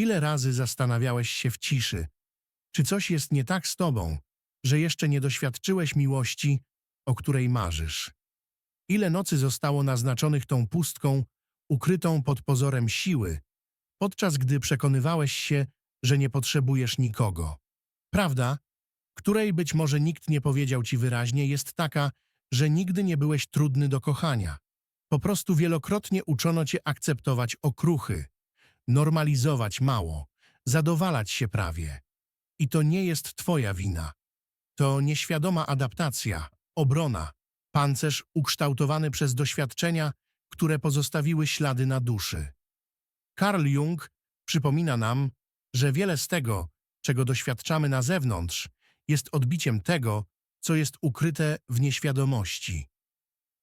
Ile razy zastanawiałeś się w ciszy, czy coś jest nie tak z tobą, że jeszcze nie doświadczyłeś miłości, o której marzysz? Ile nocy zostało naznaczonych tą pustką, ukrytą pod pozorem siły, podczas gdy przekonywałeś się, że nie potrzebujesz nikogo? Prawda, której być może nikt nie powiedział ci wyraźnie, jest taka, że nigdy nie byłeś trudny do kochania. Po prostu wielokrotnie uczono cię akceptować okruchy, normalizować mało, zadowalać się prawie. I to nie jest twoja wina. To nieświadoma adaptacja, obrona, pancerz ukształtowany przez doświadczenia, które pozostawiły ślady na duszy. Carl Jung przypomina nam, że wiele z tego, czego doświadczamy na zewnątrz, jest odbiciem tego, co jest ukryte w nieświadomości.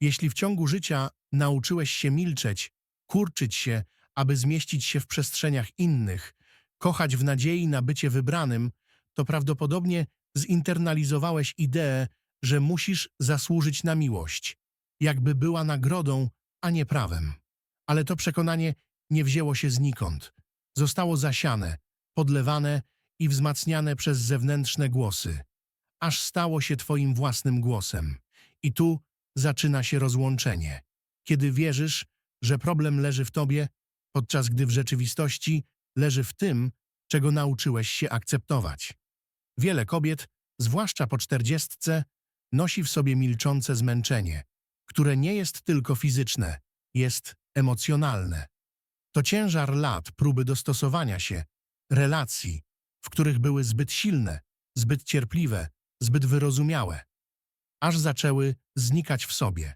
Jeśli w ciągu życia nauczyłeś się milczeć, kurczyć się, aby zmieścić się w przestrzeniach innych, kochać w nadziei na bycie wybranym, to prawdopodobnie zinternalizowałeś ideę, że musisz zasłużyć na miłość, jakby była nagrodą, a nie prawem. Ale to przekonanie nie wzięło się znikąd. Zostało zasiane, podlewane i wzmacniane przez zewnętrzne głosy, aż stało się twoim własnym głosem. I tu zaczyna się rozłączenie. Kiedy wierzysz, że problem leży w tobie, podczas gdy w rzeczywistości leży w tym, czego nauczyłeś się akceptować. Wiele kobiet, zwłaszcza po czterdziestce, nosi w sobie milczące zmęczenie, które nie jest tylko fizyczne, jest emocjonalne. To ciężar lat próby dostosowania się, relacji, w których były zbyt silne, zbyt cierpliwe, zbyt wyrozumiałe, aż zaczęły znikać w sobie.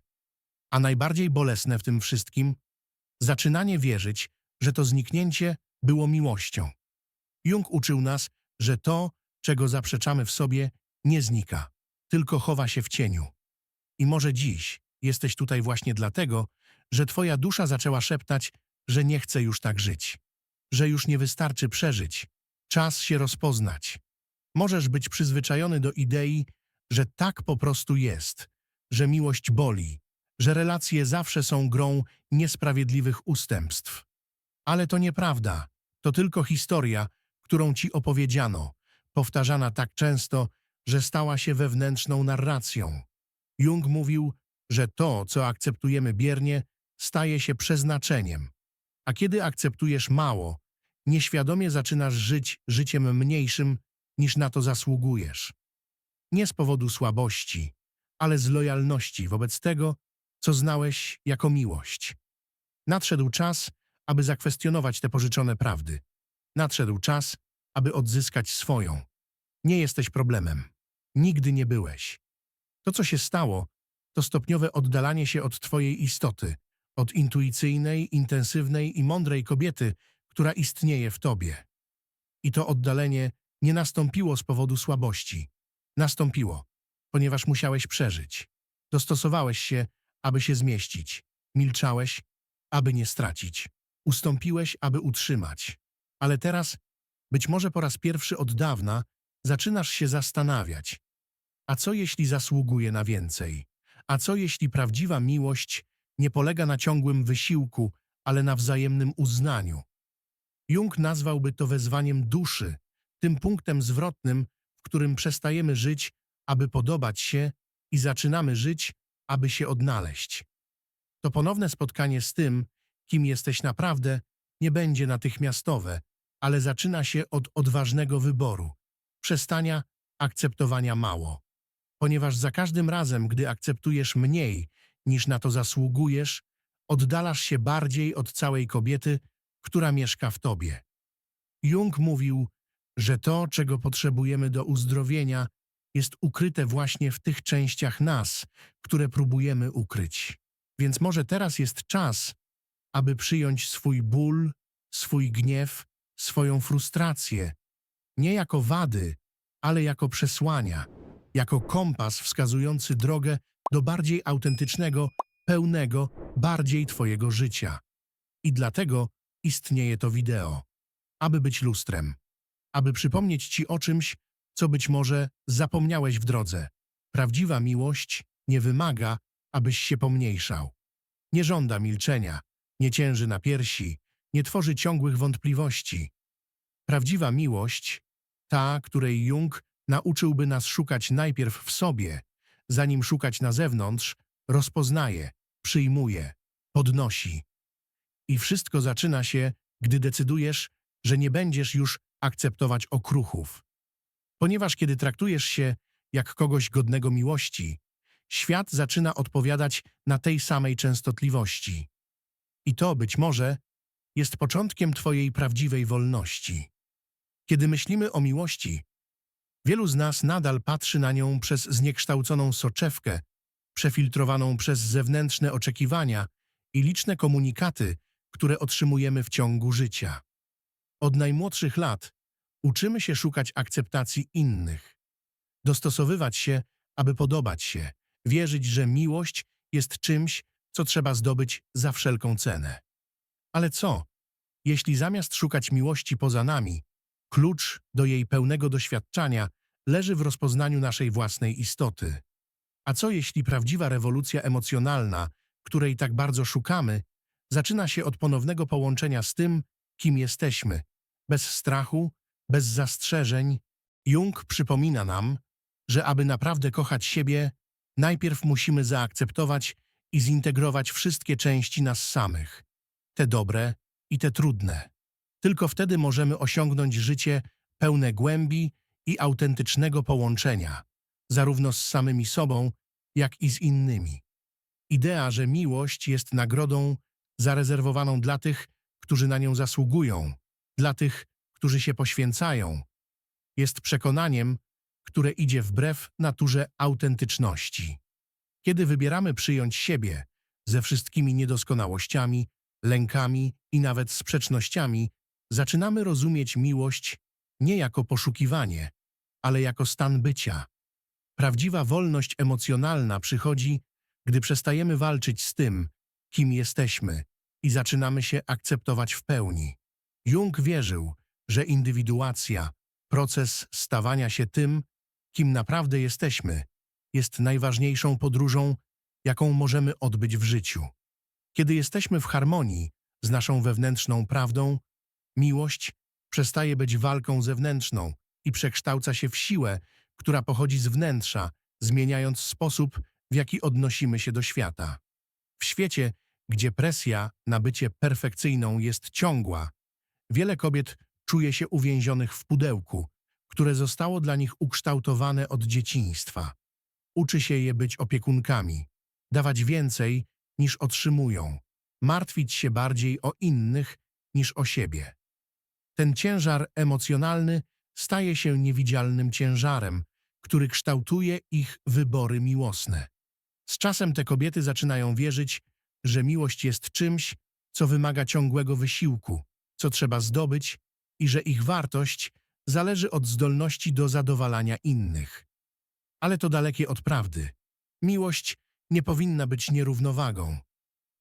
A najbardziej bolesne w tym wszystkim zaczynanie wierzyć, że to zniknięcie było miłością. Jung uczył nas, że to, czego zaprzeczamy w sobie, nie znika, tylko chowa się w cieniu. I może dziś jesteś tutaj właśnie dlatego, że twoja dusza zaczęła szeptać, że nie chce już tak żyć, że już nie wystarczy przeżyć, czas się rozpoznać. Możesz być przyzwyczajony do idei, że tak po prostu jest, że miłość boli, że relacje zawsze są grą niesprawiedliwych ustępstw. Ale to nieprawda. To tylko historia, którą ci opowiedziano, powtarzana tak często, że stała się wewnętrzną narracją. Jung mówił, że to, co akceptujemy biernie, staje się przeznaczeniem. A kiedy akceptujesz mało, nieświadomie zaczynasz żyć życiem mniejszym, niż na to zasługujesz. Nie z powodu słabości, ale z lojalności wobec tego, co znałeś jako miłość. Nadszedł czas, aby zakwestionować te pożyczone prawdy. Nadszedł czas, aby odzyskać swoją. Nie jesteś problemem. Nigdy nie byłeś. To, co się stało, to stopniowe oddalanie się od twojej istoty, od intuicyjnej, intensywnej i mądrej kobiety, która istnieje w tobie. I to oddalenie nie nastąpiło z powodu słabości. Nastąpiło, ponieważ musiałeś przeżyć. Dostosowałeś się, aby się zmieścić. Milczałeś, aby nie stracić. Ustąpiłeś, aby utrzymać. Ale teraz, być może po raz pierwszy od dawna, zaczynasz się zastanawiać. A co jeśli zasługuje na więcej? A co jeśli prawdziwa miłość nie polega na ciągłym wysiłku, ale na wzajemnym uznaniu? Jung nazwałby to wezwaniem duszy, tym punktem zwrotnym, w którym przestajemy żyć, aby podobać się i zaczynamy żyć, aby się odnaleźć. To ponowne spotkanie z tym, kim jesteś naprawdę, nie będzie natychmiastowe, ale zaczyna się od odważnego wyboru, przestania akceptowania mało. Ponieważ za każdym razem, gdy akceptujesz mniej niż na to zasługujesz, oddalasz się bardziej od całej kobiety, która mieszka w tobie. Jung mówił, że to, czego potrzebujemy do uzdrowienia, jest ukryte właśnie w tych częściach nas, które próbujemy ukryć. Więc może teraz jest czas, aby przyjąć swój ból, swój gniew, swoją frustrację, nie jako wady, ale jako przesłania, jako kompas wskazujący drogę do bardziej autentycznego, pełnego, bardziej Twojego życia. I dlatego istnieje to wideo, aby być lustrem, aby przypomnieć Ci o czymś, co być może zapomniałeś w drodze. Prawdziwa miłość nie wymaga, abyś się pomniejszał. Nie żąda milczenia, nie cięży na piersi, nie tworzy ciągłych wątpliwości. Prawdziwa miłość, ta, której Jung nauczyłby nas szukać najpierw w sobie, zanim szukać na zewnątrz, rozpoznaje, przyjmuje, podnosi. I wszystko zaczyna się, gdy decydujesz, że nie będziesz już akceptować okruchów. Ponieważ kiedy traktujesz się jak kogoś godnego miłości, świat zaczyna odpowiadać na tej samej częstotliwości. I to, być może, jest początkiem Twojej prawdziwej wolności. Kiedy myślimy o miłości, wielu z nas nadal patrzy na nią przez zniekształconą soczewkę, przefiltrowaną przez zewnętrzne oczekiwania i liczne komunikaty, które otrzymujemy w ciągu życia. Od najmłodszych lat uczymy się szukać akceptacji innych, dostosowywać się, aby podobać się, wierzyć, że miłość jest czymś, co trzeba zdobyć za wszelką cenę. Ale co, jeśli zamiast szukać miłości poza nami, klucz do jej pełnego doświadczania leży w rozpoznaniu naszej własnej istoty? A co jeśli prawdziwa rewolucja emocjonalna, której tak bardzo szukamy, zaczyna się od ponownego połączenia z tym, kim jesteśmy, bez strachu, bez zastrzeżeń? Jung przypomina nam, że aby naprawdę kochać siebie, najpierw musimy zaakceptować i zintegrować wszystkie części nas samych, te dobre i te trudne. Tylko wtedy możemy osiągnąć życie pełne głębi i autentycznego połączenia, zarówno z samymi sobą, jak i z innymi. Idea, że miłość jest nagrodą zarezerwowaną dla tych, którzy na nią zasługują, dla tych, którzy się poświęcają, jest przekonaniem, które idzie wbrew naturze autentyczności. Kiedy wybieramy przyjąć siebie ze wszystkimi niedoskonałościami, lękami i nawet sprzecznościami, zaczynamy rozumieć miłość nie jako poszukiwanie, ale jako stan bycia. Prawdziwa wolność emocjonalna przychodzi, gdy przestajemy walczyć z tym, kim jesteśmy i zaczynamy się akceptować w pełni. Jung wierzył, że indywiduacja, proces stawania się tym, kim naprawdę jesteśmy, jest najważniejszą podróżą, jaką możemy odbyć w życiu. Kiedy jesteśmy w harmonii z naszą wewnętrzną prawdą, miłość przestaje być walką zewnętrzną i przekształca się w siłę, która pochodzi z wnętrza, zmieniając sposób, w jaki odnosimy się do świata. W świecie, gdzie presja na bycie perfekcyjną jest ciągła, wiele kobiet czuje się uwięzionych w pudełku, które zostało dla nich ukształtowane od dzieciństwa. Uczy się je być opiekunkami, dawać więcej niż otrzymują, martwić się bardziej o innych niż o siebie. Ten ciężar emocjonalny staje się niewidzialnym ciężarem, który kształtuje ich wybory miłosne. Z czasem te kobiety zaczynają wierzyć, że miłość jest czymś, co wymaga ciągłego wysiłku, co trzeba zdobyć i że ich wartość zależy od zdolności do zadowalania innych. Ale to dalekie od prawdy. Miłość nie powinna być nierównowagą.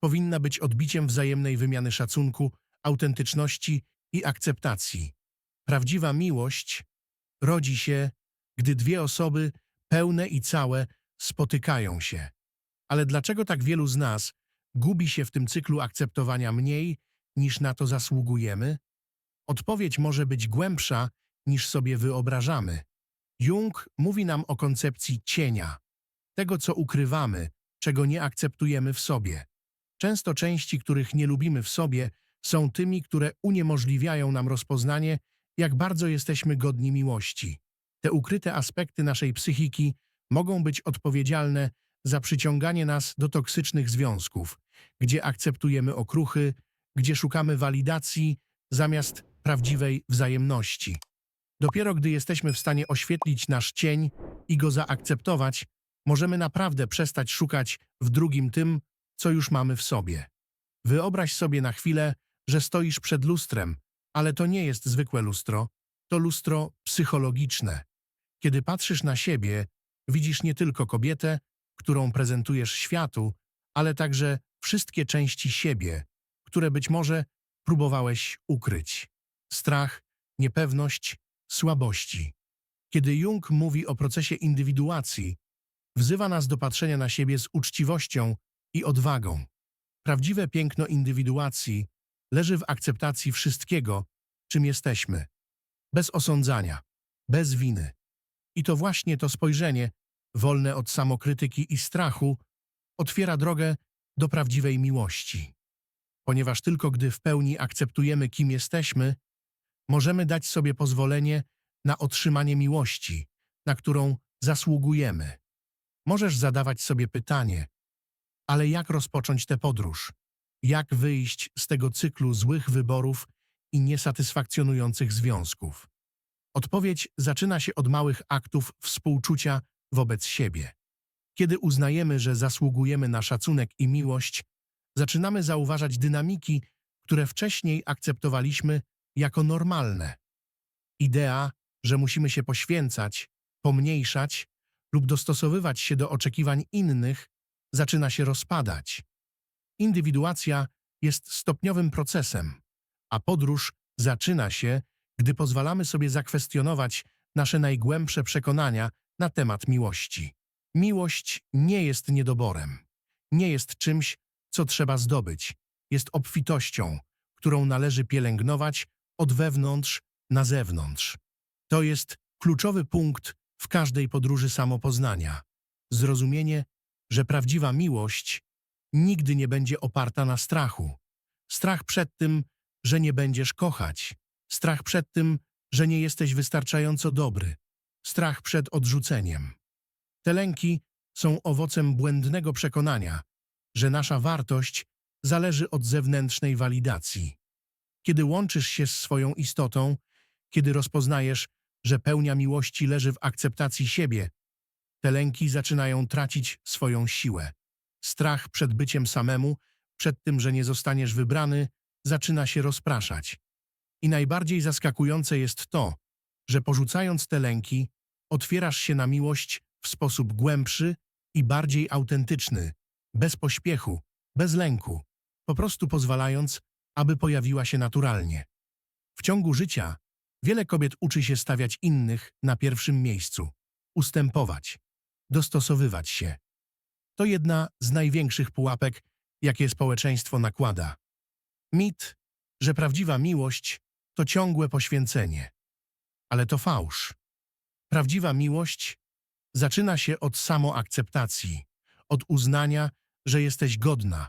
Powinna być odbiciem wzajemnej wymiany szacunku, autentyczności i akceptacji. Prawdziwa miłość rodzi się, gdy dwie osoby, pełne i całe, spotykają się. Ale dlaczego tak wielu z nas gubi się w tym cyklu akceptowania mniej, niż na to zasługujemy? Odpowiedź może być głębsza, niż sobie wyobrażamy. Jung mówi nam o koncepcji cienia, tego co ukrywamy, czego nie akceptujemy w sobie. Często części, których nie lubimy w sobie, są tymi, które uniemożliwiają nam rozpoznanie, jak bardzo jesteśmy godni miłości. Te ukryte aspekty naszej psychiki mogą być odpowiedzialne za przyciąganie nas do toksycznych związków, gdzie akceptujemy okruchy, gdzie szukamy walidacji zamiast prawdziwej wzajemności. Dopiero gdy jesteśmy w stanie oświetlić nasz cień i go zaakceptować, możemy naprawdę przestać szukać w drugim tym, co już mamy w sobie. Wyobraź sobie na chwilę, że stoisz przed lustrem, ale to nie jest zwykłe lustro, to lustro psychologiczne. Kiedy patrzysz na siebie, widzisz nie tylko kobietę, którą prezentujesz światu, ale także wszystkie części siebie, które być może próbowałeś ukryć. Strach, niepewność, słabości. Kiedy Jung mówi o procesie indywiduacji, wzywa nas do patrzenia na siebie z uczciwością i odwagą. Prawdziwe piękno indywiduacji leży w akceptacji wszystkiego, czym jesteśmy. bez osądzania, bez winy. I to właśnie to spojrzenie, wolne od samokrytyki i strachu, otwiera drogę do prawdziwej miłości. Ponieważ tylko gdy w pełni akceptujemy, kim jesteśmy, możemy dać sobie pozwolenie na otrzymanie miłości, na którą zasługujemy. Możesz zadawać sobie pytanie, ale jak rozpocząć tę podróż? Jak wyjść z tego cyklu złych wyborów i niesatysfakcjonujących związków? Odpowiedź zaczyna się od małych aktów współczucia wobec siebie. Kiedy uznajemy, że zasługujemy na szacunek i miłość, zaczynamy zauważać dynamiki, które wcześniej akceptowaliśmy jako normalne. Idea, że musimy się poświęcać, pomniejszać lub dostosowywać się do oczekiwań innych, zaczyna się rozpadać. Indywiduacja jest stopniowym procesem, a podróż zaczyna się, gdy pozwalamy sobie zakwestionować nasze najgłębsze przekonania na temat miłości. Miłość nie jest niedoborem, nie jest czymś, co trzeba zdobyć, jest obfitością, którą należy pielęgnować od wewnątrz na zewnątrz. To jest kluczowy punkt w każdej podróży samopoznania. Zrozumienie, że prawdziwa miłość nigdy nie będzie oparta na strachu. Strach przed tym, że nie będziesz kochać. Strach przed tym, że nie jesteś wystarczająco dobry. Strach przed odrzuceniem. Te lęki są owocem błędnego przekonania, że nasza wartość zależy od zewnętrznej walidacji. Kiedy łączysz się z swoją istotą, kiedy rozpoznajesz, że pełnia miłości leży w akceptacji siebie, te lęki zaczynają tracić swoją siłę. Strach przed byciem samemu, przed tym, że nie zostaniesz wybrany, zaczyna się rozpraszać. I najbardziej zaskakujące jest to, że porzucając te lęki, otwierasz się na miłość w sposób głębszy i bardziej autentyczny, bez pośpiechu, bez lęku, po prostu pozwalając, aby pojawiła się naturalnie. W ciągu życia wiele kobiet uczy się stawiać innych na pierwszym miejscu, ustępować, dostosowywać się. To jedna z największych pułapek, jakie społeczeństwo nakłada. Mit, że prawdziwa miłość to ciągłe poświęcenie. Ale to fałsz. Prawdziwa miłość zaczyna się od samoakceptacji, od uznania, że jesteś godna,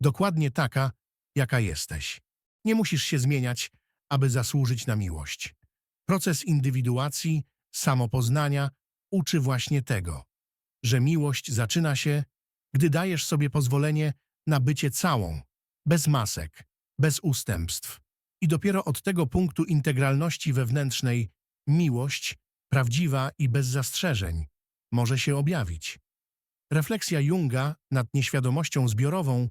dokładnie taka, jaka jesteś. Nie musisz się zmieniać, aby zasłużyć na miłość. Proces indywiduacji, samopoznania uczy właśnie tego, że miłość zaczyna się, gdy dajesz sobie pozwolenie na bycie całą, bez masek, bez ustępstw. I dopiero od tego punktu integralności wewnętrznej miłość, prawdziwa i bez zastrzeżeń, może się objawić. Refleksja Junga nad nieświadomością zbiorową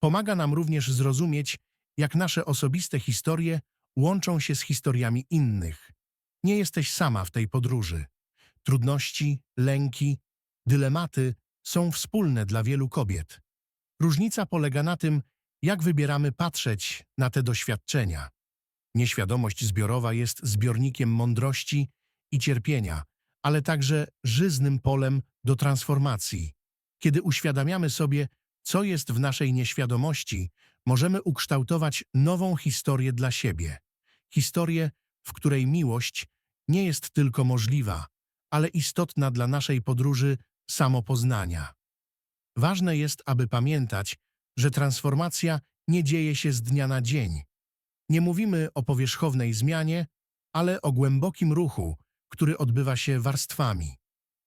pomaga nam również zrozumieć, jak nasze osobiste historie łączą się z historiami innych. Nie jesteś sama w tej podróży. Trudności, lęki, dylematy są wspólne dla wielu kobiet. Różnica polega na tym, jak wybieramy patrzeć na te doświadczenia. Nieświadomość zbiorowa jest zbiornikiem mądrości i cierpienia, ale także żyznym polem do transformacji. Kiedy uświadamiamy sobie, co jest w naszej nieświadomości, możemy ukształtować nową historię dla siebie. Historię, w której miłość nie jest tylko możliwa, ale istotna dla naszej podróży samopoznania. Ważne jest, aby pamiętać, że transformacja nie dzieje się z dnia na dzień. Nie mówimy o powierzchownej zmianie, ale o głębokim ruchu, który odbywa się warstwami.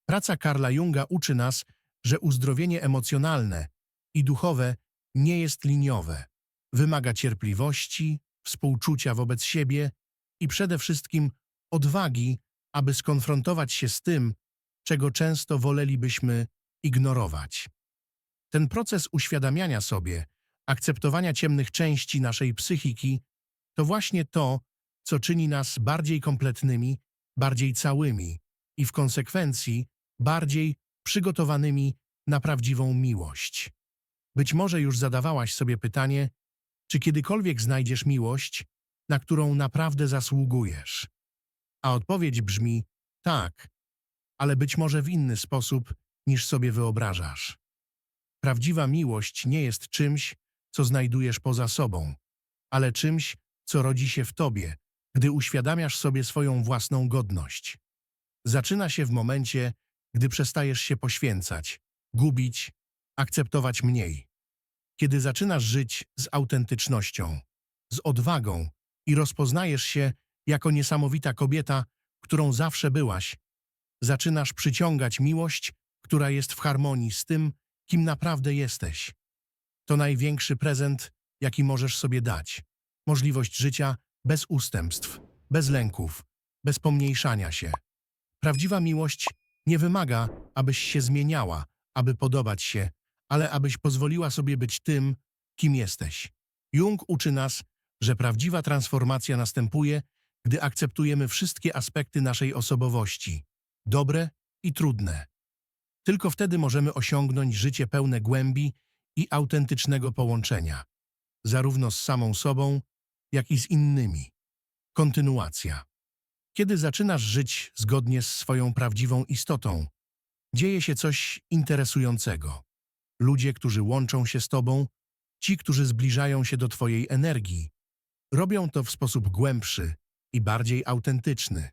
Praca Karla Junga uczy nas, że uzdrowienie emocjonalne i duchowe nie jest liniowe. Wymaga cierpliwości, współczucia wobec siebie i przede wszystkim odwagi, aby skonfrontować się z tym, czego często wolelibyśmy ignorować. Ten proces uświadamiania sobie, akceptowania ciemnych części naszej psychiki, to właśnie to, co czyni nas bardziej kompletnymi, bardziej całymi i w konsekwencji bardziej przygotowanymi na prawdziwą miłość. Być może już zadawałaś sobie pytanie, czy kiedykolwiek znajdziesz miłość, na którą naprawdę zasługujesz? A odpowiedź brzmi tak, ale być może w inny sposób niż sobie wyobrażasz. Prawdziwa miłość nie jest czymś, co znajdujesz poza sobą, ale czymś, co rodzi się w tobie, gdy uświadamiasz sobie swoją własną godność. Zaczyna się w momencie, gdy przestajesz się poświęcać, gubić, akceptować mniej. Kiedy zaczynasz żyć z autentycznością, z odwagą i rozpoznajesz się jako niesamowita kobieta, którą zawsze byłaś, zaczynasz przyciągać miłość, która jest w harmonii z tym, kim naprawdę jesteś. To największy prezent, jaki możesz sobie dać. Możliwość życia bez ustępstw, bez lęków, bez pomniejszania się. Prawdziwa miłość nie wymaga, abyś się zmieniała, aby podobać się, ale abyś pozwoliła sobie być tym, kim jesteś. Jung uczy nas, że prawdziwa transformacja następuje, gdy akceptujemy wszystkie aspekty naszej osobowości, dobre i trudne. Tylko wtedy możemy osiągnąć życie pełne głębi i autentycznego połączenia, zarówno z samą sobą, jak i z innymi. Kontynuacja. Kiedy zaczynasz żyć zgodnie z swoją prawdziwą istotą, dzieje się coś interesującego. Ludzie, którzy łączą się z tobą, ci, którzy zbliżają się do twojej energii, robią to w sposób głębszy i bardziej autentyczny.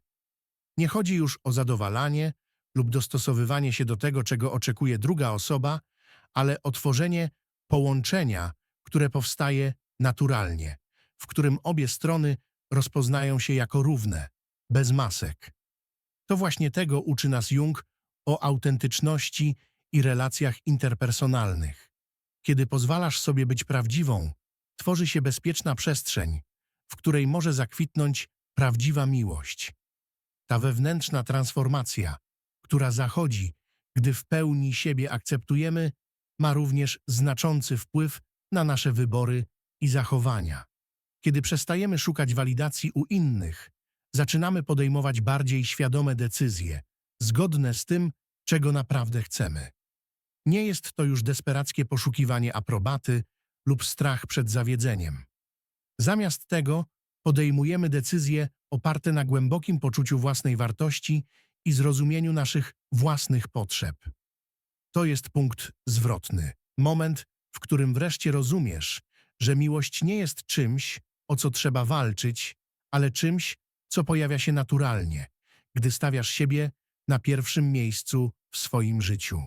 Nie chodzi już o zadowalanie lub dostosowywanie się do tego, czego oczekuje druga osoba, ale o tworzenie połączenia, które powstaje naturalnie, w którym obie strony rozpoznają się jako równe, bez masek. To właśnie tego uczy nas Jung o autentyczności i relacjach interpersonalnych. Kiedy pozwalasz sobie być prawdziwą, tworzy się bezpieczna przestrzeń, w której może zakwitnąć prawdziwa miłość. Ta wewnętrzna transformacja, która zachodzi, gdy w pełni siebie akceptujemy, ma również znaczący wpływ na nasze wybory i zachowania. Kiedy przestajemy szukać walidacji u innych, zaczynamy podejmować bardziej świadome decyzje, zgodne z tym, czego naprawdę chcemy. Nie jest to już desperackie poszukiwanie aprobaty lub strach przed zawiedzeniem. Zamiast tego podejmujemy decyzje oparte na głębokim poczuciu własnej wartości i zrozumieniu naszych własnych potrzeb. To jest punkt zwrotny, moment, w którym wreszcie rozumiesz, że miłość nie jest czymś, o co trzeba walczyć, ale czymś, co pojawia się naturalnie, gdy stawiasz siebie na pierwszym miejscu w swoim życiu.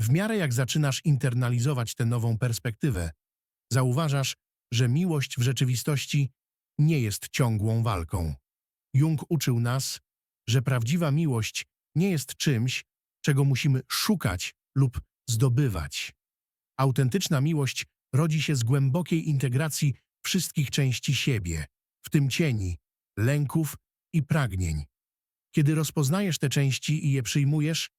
W miarę jak zaczynasz internalizować tę nową perspektywę, zauważasz, że miłość w rzeczywistości nie jest ciągłą walką. Jung uczył nas, że prawdziwa miłość nie jest czymś, czego musimy szukać lub zdobywać. Autentyczna miłość rodzi się z głębokiej integracji wszystkich części siebie, w tym cieni, lęków i pragnień. Kiedy rozpoznajesz te części i je przyjmujesz,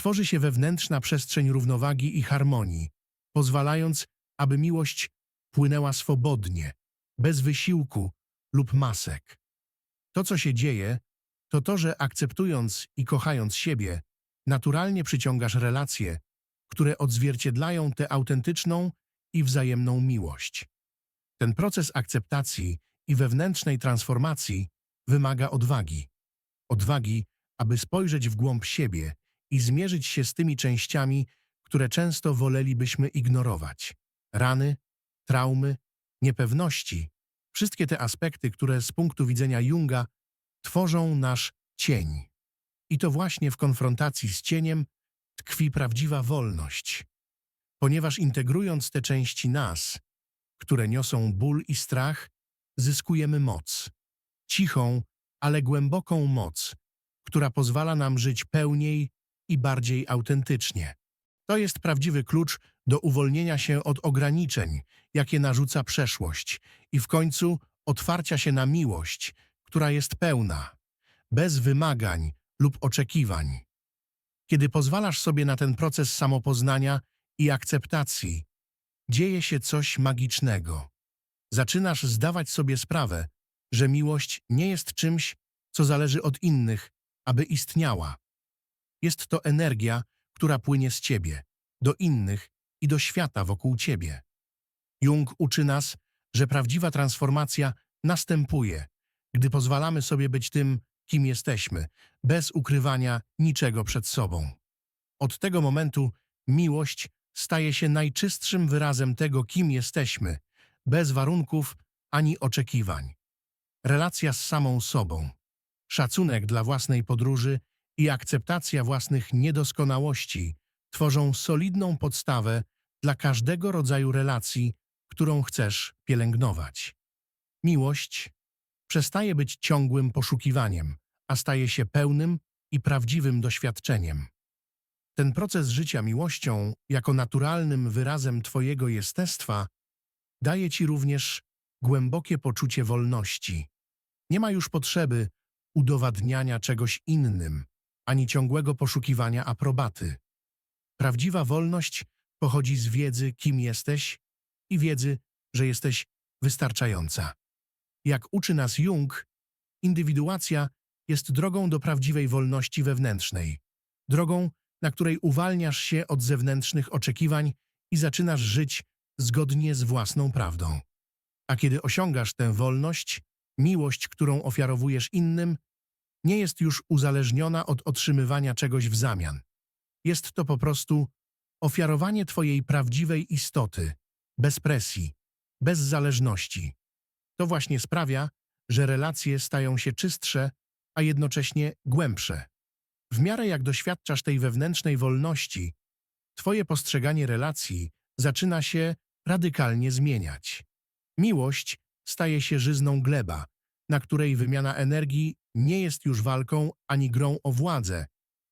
tworzy się wewnętrzna przestrzeń równowagi i harmonii, pozwalając, aby miłość płynęła swobodnie, bez wysiłku lub masek. To, co się dzieje, to to, że akceptując i kochając siebie, naturalnie przyciągasz relacje, które odzwierciedlają tę autentyczną i wzajemną miłość. Ten proces akceptacji i wewnętrznej transformacji wymaga odwagi. Odwagi, aby spojrzeć w głąb siebie i zmierzyć się z tymi częściami, które często wolelibyśmy ignorować. Rany, traumy, niepewności, wszystkie te aspekty, które z punktu widzenia Junga tworzą nasz cień. I to właśnie w konfrontacji z cieniem tkwi prawdziwa wolność. Ponieważ integrując te części nas, które niosą ból i strach, zyskujemy moc. Cichą, ale głęboką moc, która pozwala nam żyć pełniej i bardziej autentycznie. To jest prawdziwy klucz do uwolnienia się od ograniczeń, jakie narzuca przeszłość i w końcu otwarcia się na miłość, która jest pełna, bez wymagań lub oczekiwań. Kiedy pozwalasz sobie na ten proces samopoznania i akceptacji, dzieje się coś magicznego. Zaczynasz zdawać sobie sprawę, że miłość nie jest czymś, co zależy od innych, aby istniała. Jest to energia, która płynie z ciebie, do innych i do świata wokół ciebie. Jung uczy nas, że prawdziwa transformacja następuje, gdy pozwalamy sobie być tym, kim jesteśmy, bez ukrywania niczego przed sobą. Od tego momentu miłość staje się najczystszym wyrazem tego, kim jesteśmy, bez warunków ani oczekiwań. relacja z samą sobą, szacunek dla własnej podróży i akceptacja własnych niedoskonałości tworzą solidną podstawę dla każdego rodzaju relacji, którą chcesz pielęgnować. Miłość przestaje być ciągłym poszukiwaniem, a staje się pełnym i prawdziwym doświadczeniem. Ten proces życia miłością, jako naturalnym wyrazem Twojego jestestwa, daje Ci również głębokie poczucie wolności. Nie ma już potrzeby udowadniania czegoś innym, ani ciągłego poszukiwania aprobaty. Prawdziwa wolność pochodzi z wiedzy, kim jesteś i wiedzy, że jesteś wystarczająca. Jak uczy nas Jung, indywiduacja jest drogą do prawdziwej wolności wewnętrznej, drogą, na której uwalniasz się od zewnętrznych oczekiwań i zaczynasz żyć zgodnie z własną prawdą. A kiedy osiągasz tę wolność, miłość, którą ofiarowujesz innym, nie jest już uzależniona od otrzymywania czegoś w zamian. Jest to po prostu ofiarowanie Twojej prawdziwej istoty, bez presji, bez zależności. To właśnie sprawia, że relacje stają się czystsze, a jednocześnie głębsze. W miarę jak doświadczasz tej wewnętrznej wolności, Twoje postrzeganie relacji zaczyna się radykalnie zmieniać. Miłość staje się żyzną gleba, na której wymiana energii nie jest już walką ani grą o władzę,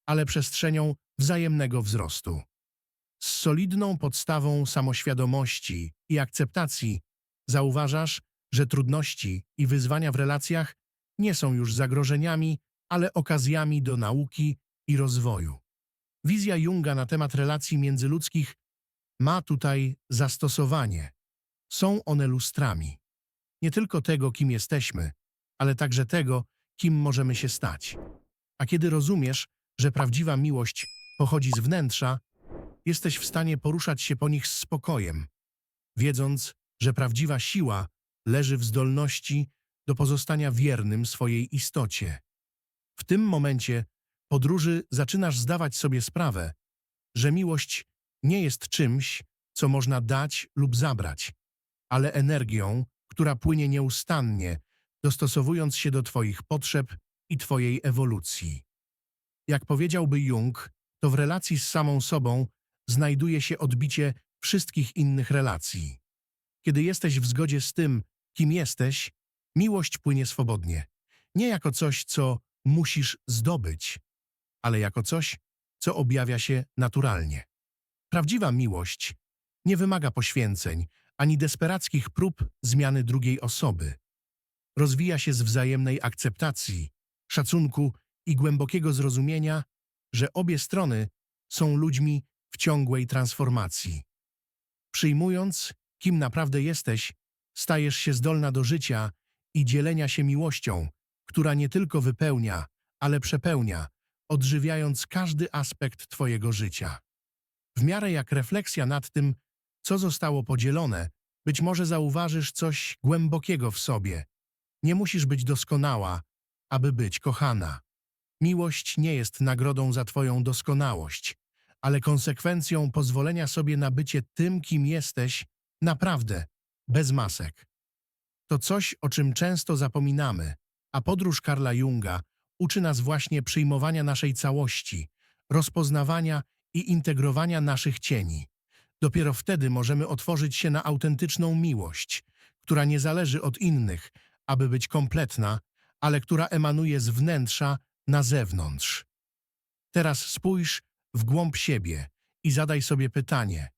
ale przestrzenią wzajemnego wzrostu. Z solidną podstawą samoświadomości i akceptacji zauważasz, że trudności i wyzwania w relacjach nie są już zagrożeniami, ale okazjami do nauki i rozwoju. Wizja Junga na temat relacji międzyludzkich ma tutaj zastosowanie. Są one lustrami. Nie tylko tego, kim jesteśmy, ale także tego, kim możemy się stać. A kiedy rozumiesz, że prawdziwa miłość pochodzi z wnętrza, jesteś w stanie poruszać się po nich z spokojem, wiedząc, że prawdziwa siła leży w zdolności do pozostania wiernym swojej istocie. W tym momencie podróży zaczynasz zdawać sobie sprawę, że miłość nie jest czymś, co można dać lub zabrać, ale energią, która płynie nieustannie, dostosowując się do Twoich potrzeb i Twojej ewolucji. Jak powiedziałby Jung, to w relacji z samą sobą znajduje się odbicie wszystkich innych relacji. Kiedy jesteś w zgodzie z tym, kim jesteś, miłość płynie swobodnie. Nie jako coś, co musisz zdobyć, ale jako coś, co objawia się naturalnie. Prawdziwa miłość nie wymaga poświęceń ani desperackich prób zmiany drugiej osoby. Rozwija się z wzajemnej akceptacji, szacunku i głębokiego zrozumienia, że obie strony są ludźmi w ciągłej transformacji. Przyjmując, kim naprawdę jesteś, stajesz się zdolna do życia i dzielenia się miłością, która nie tylko wypełnia, ale przepełnia, odżywiając każdy aspekt Twojego życia. W miarę jak refleksja nad tym, co zostało podzielone, być może zauważysz coś głębokiego w sobie. Nie musisz być doskonała, aby być kochana. Miłość nie jest nagrodą za Twoją doskonałość, ale konsekwencją pozwolenia sobie na bycie tym, kim jesteś, naprawdę, bez masek. To coś, o czym często zapominamy, a podróż Karla Junga uczy nas właśnie przyjmowania naszej całości, rozpoznawania i integrowania naszych cieni. Dopiero wtedy możemy otworzyć się na autentyczną miłość, która nie zależy od innych, aby być kompletna, ale która emanuje z wnętrza na zewnątrz. Teraz spójrz w głąb siebie i zadaj sobie pytanie,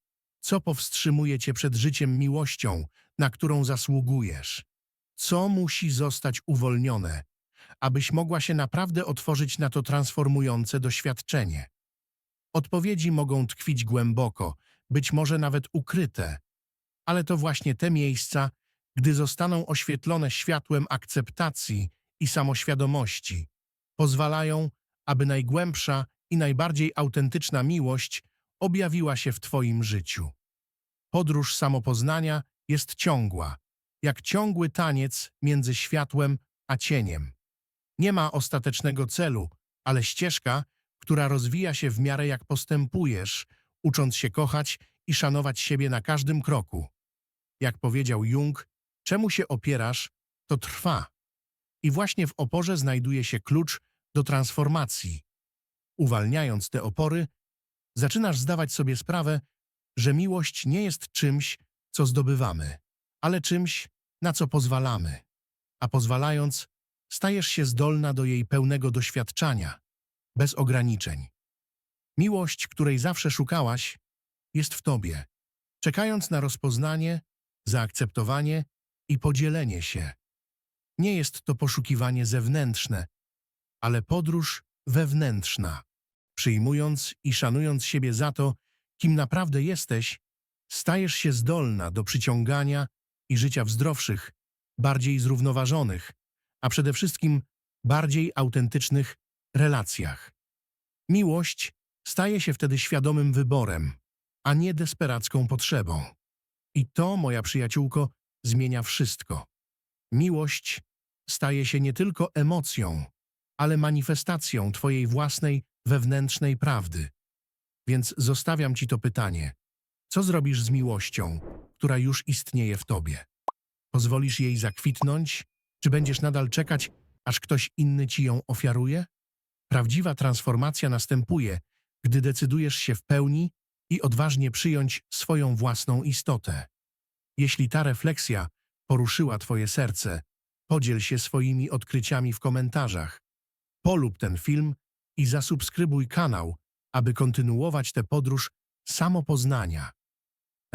co powstrzymuje cię przed życiem miłością, na którą zasługujesz? Co musi zostać uwolnione, abyś mogła się naprawdę otworzyć na to transformujące doświadczenie? Odpowiedzi mogą tkwić głęboko, być może nawet ukryte, ale to właśnie te miejsca, gdy zostaną oświetlone światłem akceptacji i samoświadomości, pozwalają, aby najgłębsza i najbardziej autentyczna miłość objawiła się w Twoim życiu. Podróż samopoznania jest ciągła, jak ciągły taniec między światłem a cieniem. Nie ma ostatecznego celu, ale ścieżka, która rozwija się w miarę jak postępujesz, ucząc się kochać i szanować siebie na każdym kroku. Jak powiedział Jung, czemu się opierasz, to trwa. I właśnie w oporze znajduje się klucz do transformacji. Uwalniając te opory, zaczynasz zdawać sobie sprawę, że miłość nie jest czymś, co zdobywamy, ale czymś, na co pozwalamy. A pozwalając, stajesz się zdolna do jej pełnego doświadczania, bez ograniczeń. Miłość, której zawsze szukałaś, jest w tobie, czekając na rozpoznanie, zaakceptowanie i podzielenie się. Nie jest to poszukiwanie zewnętrzne, ale podróż wewnętrzna. Przyjmując i szanując siebie za to, kim naprawdę jesteś, stajesz się zdolna do przyciągania i życia w zdrowszych, bardziej zrównoważonych, a przede wszystkim bardziej autentycznych relacjach. Miłość staje się wtedy świadomym wyborem, a nie desperacką potrzebą. I to, moja przyjaciółko, zmienia wszystko. Miłość staje się nie tylko emocją, ale manifestacją Twojej własnej wewnętrznej prawdy. Więc zostawiam Ci to pytanie. Co zrobisz z miłością, która już istnieje w Tobie? Pozwolisz jej zakwitnąć, czy będziesz nadal czekać, aż ktoś inny Ci ją ofiaruje? Prawdziwa transformacja następuje, gdy decydujesz się w pełni i odważnie przyjąć swoją własną istotę. Jeśli ta refleksja poruszyła Twoje serce, podziel się swoimi odkryciami w komentarzach. Polub ten film i zasubskrybuj kanał, aby kontynuować tę podróż samopoznania.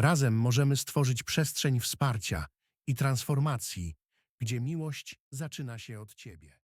Razem możemy stworzyć przestrzeń wsparcia i transformacji, gdzie miłość zaczyna się od Ciebie.